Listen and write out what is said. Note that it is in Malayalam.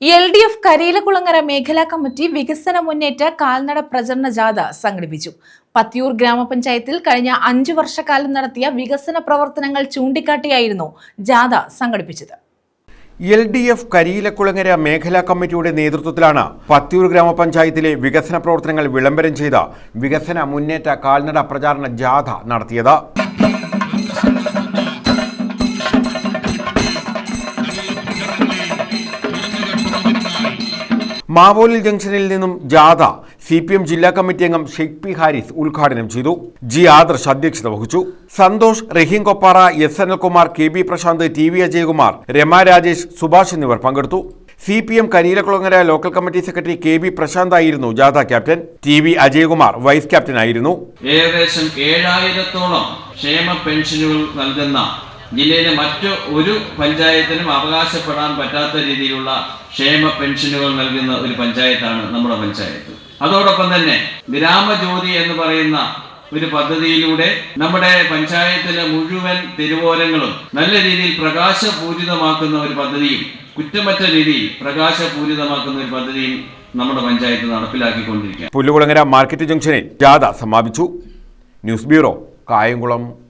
എൽ ഡി എഫ് കരയിലക്കുളങ്ങര മേഖലാ കമ്മിറ്റി വികസന മുന്നേറ്റ കാൽനട പ്രചരണ ജാഥ സംഘടിപ്പിച്ചു. പത്തിയൂർ ഗ്രാമപഞ്ചായത്തിൽ കഴിഞ്ഞ അഞ്ചു വർഷക്കാലം നടത്തിയ വികസന പ്രവർത്തനങ്ങൾ ചൂണ്ടിക്കാട്ടിയായിരുന്നു ജാഥ സംഘടിപ്പിച്ചത്. എൽ ഡി എഫ് കരിയിലക്കുളങ്ങര മേഖലാ കമ്മിറ്റിയുടെ നേതൃത്വത്തിലാണ് പത്തിയൂർ ഗ്രാമപഞ്ചായത്തിലെ വികസന പ്രവർത്തനങ്ങൾ വിളംബരം ചെയ്ത വികസന മുന്നേറ്റ കാൽനട പ്രചാരണ ജാഥ നടത്തിയത്. മാവോലിൽ ജംഗ്ഷനിൽ നിന്നും ജാഥ സി പി എം ജില്ലാ കമ്മിറ്റി അംഗം ഷെയ്ഖ് പി ഹാരിസ് ഉദ്ഘാടനം ചെയ്തു. ജി ആദർശ് അധ്യക്ഷത വഹിച്ചു. Santhosh Rahim Koppara S N Kumar K B Prashanth T V Ajayakumar Rama Rajesh Subhash എന്നിവർ പങ്കെടുത്തു. C P M Kareelakulangara local committee secretary K B Prashanth ആയിരുന്നു ജാഥ captain. T V Ajayakumar vice captain ആയിരുന്നു. ഏകദേശം ഏഴായിരത്തോളം ക്ഷേമ പെൻഷനുകൾ നൽകുന്ന ജില്ലയിലെ മറ്റു ഒരു പഞ്ചായത്തിനും അവകാശപ്പെടാൻ പറ്റാത്ത രീതിയിലുള്ള ക്ഷേമ പെൻഷനുകൾ നൽകുന്ന ഒരു പഞ്ചായത്താണ് നമ്മുടെ പഞ്ചായത്ത്. അതോടൊപ്പം തന്നെ വിരാമജ്യോതി എന്ന് പറയുന്ന ഒരു പദ്ധതിയിലൂടെ നമ്മുടെ പഞ്ചായത്തിലെ മുഴുവൻ തിരുവോരങ്ങളും നല്ല രീതിയിൽ പ്രകാശപൂരിതമാക്കുന്ന ഒരു പദ്ധതിയും കുറ്റമറ്റ രീതിയിൽ പ്രകാശപൂരിതമാക്കുന്ന ഒരു പദ്ധതിയും നമ്മുടെ പഞ്ചായത്ത് നടപ്പിലാക്കിക്കൊണ്ടിരിക്കുക പുല്ലുകുളങ്ങര മാർക്കറ്റ് ജംഗ്ഷനിൽ ജാഥ സമാപിച്ചു. News bureau Kayamkulam.